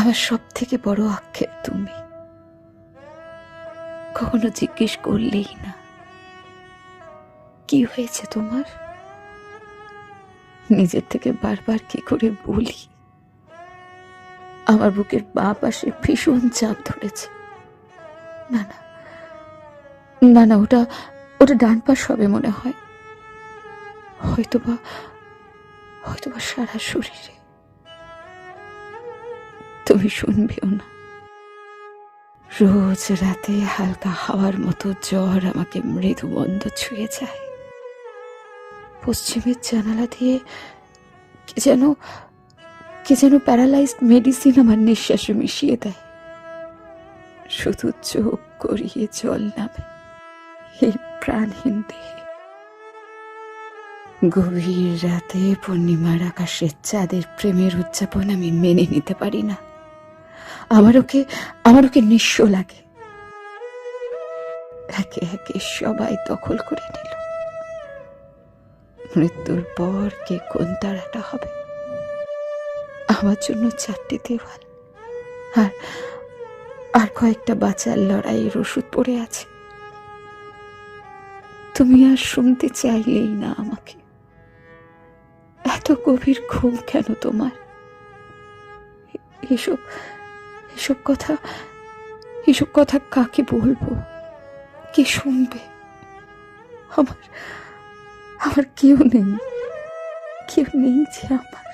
আমার সব থেকে বড় আক্ষেপ তুমি। কখনো জিজ্ঞেস করলেই না। কি হয়েছে তোমার? নিজের থেকে বারবার কি করে বলি? আমার বুকের বাঁ পাশে ভীষণ চাপ ধরেছে। না না। না না, ওটা ওটা ডান পাশ হবে মনে হয়। হয়তোবা হয়তোবা সারা শরীরে। তুমি শুনবেও না। রোজ রাতে হালকা হাওয়ার মতো জ্বর আমাকে মৃদু বন্ধ ছুঁয়ে যায়। পশ্চিমের জানালা দিয়ে কে যেন কে যেন প্যারালাইজড মেডিসিন আমার নিঃশ্বাসে মিশিয়ে দেয়। শুধু চোখ করিয়ে জল নামে এই প্রাণহীন দেহে। গভীর রাতে পূর্ণিমার আকাশের চাঁদের প্রেমের উদযাপন আমি মেনে নিতে পারি না। আমার ওকে আমার ওকে নিঃস্ব লাগে। একে একে সবাই দখল করে নিল। মৃত্যুর পর কে কোন তারাটা হবে? আমার জন্য চারটি দেওয়াল। আর আর কয়েকটা বাঁচার লড়াইয়ের ওষুধ পড়ে আছে। তুমি আর শুনতে চাইলেই না আমাকে। এত গভীর ঘুম কেন তোমার? এসব এসব কথা এসব কথা কাকে বলব? কে শুনবে? আমার আমার কেউ নেই কেউ নেই যে আমার।